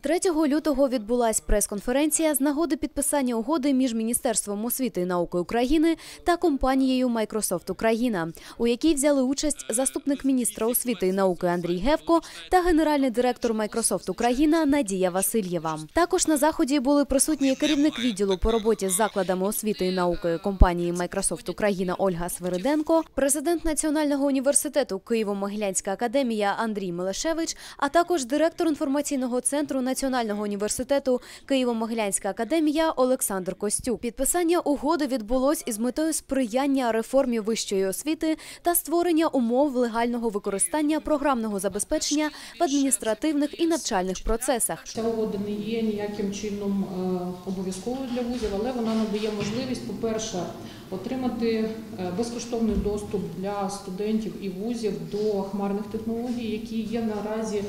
3 лютого відбулась прес-конференція з нагоди підписання угоди між Міністерством освіти і науки України та компанією Microsoft Україна, у якій взяли участь заступник міністра освіти і науки Андрій Гевко та генеральний директор Microsoft Україна Надія Васильєва. Також на заході були присутні керівник відділу по роботі з закладами освіти і науки компанії Microsoft Україна Ольга Свириденко, президент Національного університету Києво-Могилянська академія Андрій Мелешевич, а також директор інформаційного центру Національного університету Києво-Могилянська академія Олександр Костюк. Підписання угоди відбулось із метою сприяння реформі вищої освіти та створення умов легального використання програмного забезпечення в адміністративних і навчальних процесах. Ця угода не є ніяким чином е, обов'язковою для вузів, але вона надає можливість, по-перше, отримати е, безкоштовний доступ для студентів і вузів до хмарних технологій, які є наразі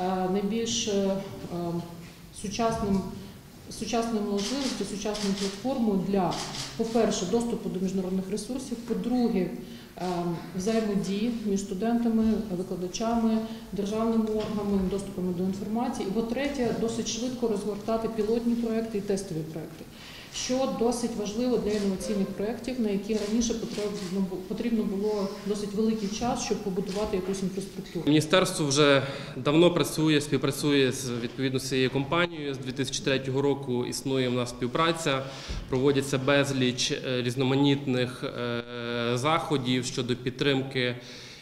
е, найбільш сучасним. Сучасною можливістю, сучасною платформою для, по-перше, доступу до міжнародних ресурсів, по-друге, е, взаємодії між студентами, викладачами, державними органами, доступами до інформації. І по-третє, досить швидко розгортати пілотні проекти і тестові проекти, що досить важливо для інноваційних проєктів, на які раніше потрібно потрібно було досить великий час, щоб побудувати якусь інфраструктуру. Міністерство вже давно працює, співпрацює з відповідно цією компанією. З 2003 року існує в нас співпраця. Проводяться безліч е, різноманітних е, заходів щодо підтримки.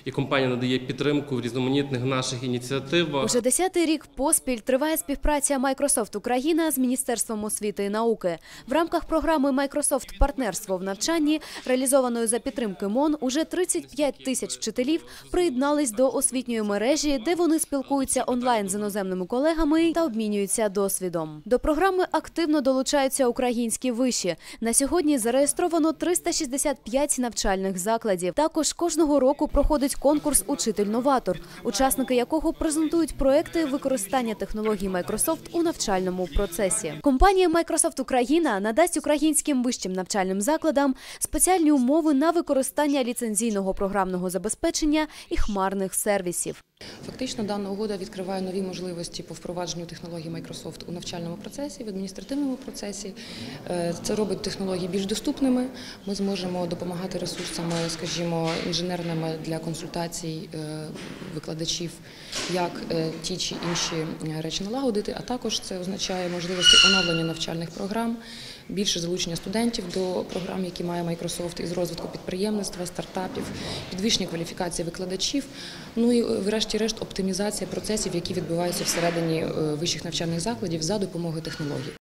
І компанія надає підтримку в різноманітних наших ініціативах. Уже десятий рік поспіль триває співпраця Microsoft Україна з Міністерством освіти і науки. В рамках програми Microsoft партнерство в навчанні, реалізованої за підтримки МОН, уже 35 тисяч вчителів приєднались до освітньої мережі, де вони спілкуються онлайн з іноземними колегами та обмінюються досвідом. До програми активно долучаються українські виші. На сьогодні зареєстровано 365 навчальних закладів. Також кожного року проходить конкурс Учитель-новатор, учасники якого презентують проекти використання технологій Microsoft у навчальному процесі. Компанія Microsoft Україна надасть українським вищим навчальним закладам спеціальні умови на використання ліцензійного програмного забезпечення і хмарних сервісів. Фактично, дана угода відкриває нові можливості по впровадженню технологій Microsoft у навчальному процесі, в адміністративному процесі. Е, Це робить технології більш доступними. Ми зможемо допомагати ресурсами, скажімо, інженерними для консультацій е, викладачів, як е, ті чи інші речі налагодити. А також це означає можливості оновлення навчальних програм, більше залучення студентів до програм, які має Microsoft, із розвитку підприємництва, стартапів, підвищення кваліфікації викладачів. Ну і е, врешті-решт оптимізація процесів, які відбуваються всередині вищих навчальних закладів за допомогою технологій.